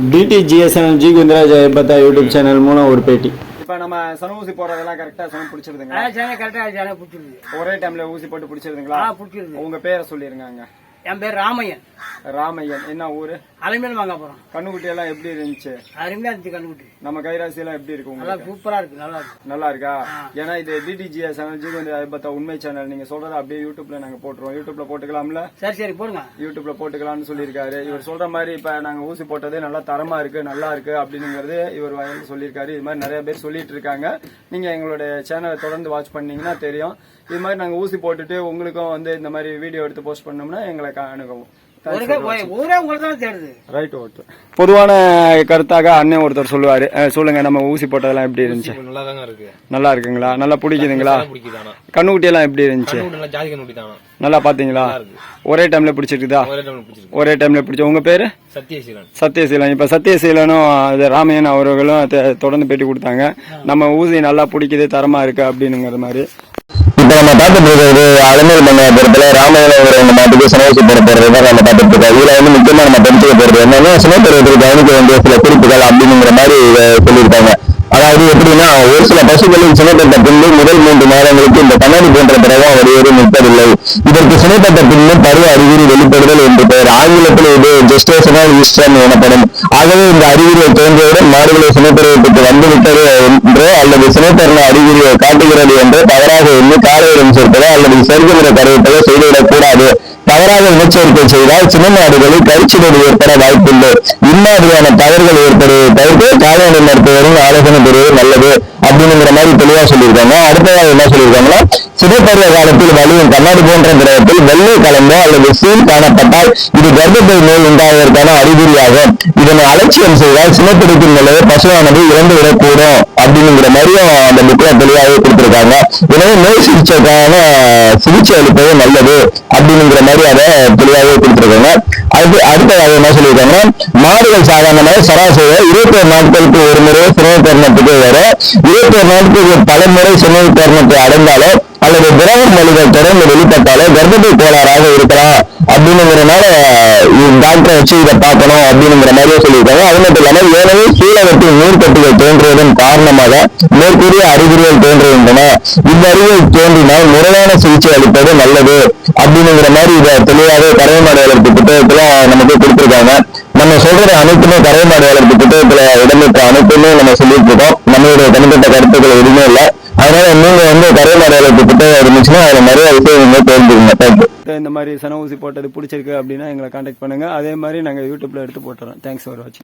டிடிஜிஎஸ்என் G குந்தராஜ் ஐயப்பத்தா YouTube channel மூலம் ஒரு பேட்டி. இப்ப நம்ம சன ஊசி போடுறதெல்லாம் கரெக்டா சனம் பிடிச்சிருதுங்களா? சேனை கரெக்டா சேனை பிடிச்சிருது. ஒரே டைம்ல ஊசி போட்டு பிடிச்சிருதுங்களா? ஆ பிடிச்சிருது. உங்க பேரை சொல்லிருங்க அங்க. என் பேர் ராமையன். ராமையன். என்ன ஊரு? அலைமேல் வாங்க போறோம். கண்ணுக்குட்டி எல்லாம் எப்படி இருந்துச்சு? அருமையா இருந்துச்சு கண்டுபிடி நம்ம கைராசி எல்லாம் எப்படி இருக்கு நல்லா சூப்பரா இருக்கு நல்லா இருக்கு. நல்லா இருக்கா? ஏன்னா இது டிடிஜிஎஸ் சேனல் ஜி குந்தராஜ் ஐயப்பத்தா உண்மை சேனல் நீங்க சொல்றத அப்படியே யூடியூப்ல நாங்க போட்டுருவோம். யூடியூப்ல போட்டுக்கலாம்ல? சரி சரி போடுங்க. யூடியூப்ல போட்டுக்கலாம்னு சொல்லியிருக்காரு. இவர் சொல்ற மாதிரி இப்ப நாங்க ஊசி போட்டதே நல்லா தரமா இருக்கு நல்லா இருக்கு அப்படிங்கிறது இவர் வயலில் சொல்லியிருக்காரு. இது மாதிரி நிறைய பேர் சொல்லிட்டு இருக்காங்க. நீங்க எங்களுடைய சேனலை தொடர்ந்து வாட்ச் பண்ணீங்கன்னா தெரியும். இது மாதிரி நாங்க ஊசி போட்டுட்டு உங்களுக்கும் வந்து இந்த மாதிரி வீடியோ எடுத்து போஸ்ட் பண்ணோம்னா எங்களை அணுகவும். பொதுவான கருத்தாக அண்ணன் ஒருத்தர் சொல்லுவாரு. சொல்லுங்க நம்ம ஊசி போட்டதெல்லாம் எப்படி இருந்துச்சு? நல்லா தாங்க இருக்கு. நல்லா இருக்குங்களா? நல்லா பிடிக்குதுங்களா? கண்ணுக்குட்டி எல்லாம் எப்படி இருந்துச்சு? நல்லா பாத்தீங்களா? ஒரே டைம்ல பிடிச்சிருக்குதா? ஒரே டைம் பிடிச்சிருக்கு. ஒரே டைம்ல பிடிச்ச உங்க பேரு? சத்யசீலன். சத்யசீலன். இப்ப சத்யசீலனும் ராமையன் அவர்களும் தொடர்ந்து பேட்டி கொடுத்தாங்க. நம்ம ஊசி நல்லா பிடிக்குது தரமா இருக்கு அப்படின்னுங்கிற மாதிரி. இப்ப நம்ம பார்த்துட்டு இருக்கிறது அலமேல் மங்காபுரத்துல ராமாயணம் ஒரு ரெண்டு மாட்டுக்கு சினவசி போட தான் நம்ம பார்த்துட்டு இருக்கோம். இதுல வந்து முக்கியமா நம்ம தெரிஞ்சுக்க போறது என்னன்னா சினப்பருவத்துக்கு கவனிக்க வேண்டிய சில குறிப்புகள் அப்படிங்கிற மாதிரி சொல்லியிருக்காங்க. அதாவது ஒரு சில பசுக்களின் சினைப்பட்ட பின்பு முதல் மூன்று மாதங்களுக்கு இந்த கண்ணாடி போன்ற திரவம் வெளியேறி நிற்பதில்லை. இதற்கு சினைப்பட்ட பின்பு பருவ அறிகுறி வெளிப்படுதல் என்று பெயர். ஆங்கிலத்தில் இது ஜெஸ்டேஷனல் ஈஸ்டர்ன் எனப்படும். ஆகவே இந்த அறிகுறியை தோன்றியவுடன் மாடுகளை சினைப்பருவத்துக்கு வந்துவிட்டது என்றோ அல்லது சினைப்பருவ அறிகுறியை காட்டுகிறது என்று தவறாக எண்ணி காலையிடம் சேர்ப்பதோ அல்லது சருகுமுறை கருவிப்பதோ செய்துவிடக் கூடாது தவறாக இனச்சேர்க்கை செய்தால் சின்ன நாடுகளில் கரிச்சிடல் ஏற்பட வாய்ப்பில்லை. இம்மாதிரியான தவறுகள் ஏற்படுவதை தவிர்த்து கால்நடை மருத்துவரின் ஆலோசனை பெறுவது நல்லது. அப்படிங்கிற மாதிரி தெளிவா சொல்லியிருக்காங்க. அடுத்ததாக என்ன சொல்லியிருக்காங்கன்னா சிறுபருவ காலத்தில் வலியும் கண்ணாடி போன்ற திரவத்தில் வெள்ளை கலந்தோ அல்லது சீல் காணப்பட்டால் இது கர்ப்பப்பை நோய் உண்டாவதற்கான அறிகுறியாகும். இதனை அலட்சியம் செய்தால் சினைப்பிடிப்பின் நிலையை பசுவானது இறந்து விடக்கூடும் அப்படிங்கிற மாதிரியும் அந்த புக்கில் தெளிவாகவே கொடுத்திருக்காங்க. எனவே நோய் சிகிச்சைக்கான சிகிச்சை அளிப்பது நல்லது. அப்படிங்கிற மாதிரி அதை தெளிவாகவே கொடுத்துருக்காங்க. அது அடுத்ததாக என்ன சொல்லியிருக்காங்கன்னா மாடுகள் சாதாரணமாக சராசரியாக இருபத்தி ஒரு நாட்களுக்கு ஒரு முறை சினை தருணத்துக்கு வர இருபத்தி ஒரு நாட்களுக்கு பல முறை சினை தருணத்தை அடைந்தாலோ அல்லது திரவ மொழிகள் தொடர்ந்து வெளிப்பட்டாலோ கர்ப்பப்பை கோளாறாக இருக்கலாம். அப்படிங்கிறனால டாக்டரை வச்சு இதை பார்க்கணும் அப்படிங்கிற மாதிரியே சொல்லியிருக்காங்க. அது மட்டும் இல்லாமல் ஏனவே சூழலத்தில் நீர்க்கட்டிகள் தோன்றுவதன் காரணமாக மேற்கூறிய அறிகுறிகள் தோன்றுகின்றன. இந்த அறிகுறிகள் தோன்றினால் முறையான சிகிச்சை அளிப்பது நல்லது. அப்படிங்கிற மாதிரி இதை தெளிவாகவே கரை மாடு வளர்ப்பு புத்தகத்துல நமக்கு கொடுத்துருக்காங்க. நம்ம சொல்றது அனைத்துமே கரை மாடு வளர்ப்பு புத்தகத்துல இடம்பெற்ற அனைத்துமே நம்ம சொல்லிட்டு இருக்கோம் நம்மளுடைய தனிப்பட்ட கருத்துக்கள் எதுவுமே இல்லை. அதனால நீங்க வந்து கரை மாடு வளர்ப்பு புத்தகம் இருந்துச்சுன்னா அதுல நிறைய விஷயங்கள் தெரிஞ்சுக்கணும் தேங்க்யூ இந்த மாதிரி சன ஊசி போட்டது பிடிச்சிருக்கு அப்படின்னா எங்களை காண்டாக்ட் பண்ணுங்க. அதே மாதிரி நாங்க யூடியூப்ல எடுத்து போட்டுறோம். தேங்க்ஸ் ஃபார் வாட்சிங்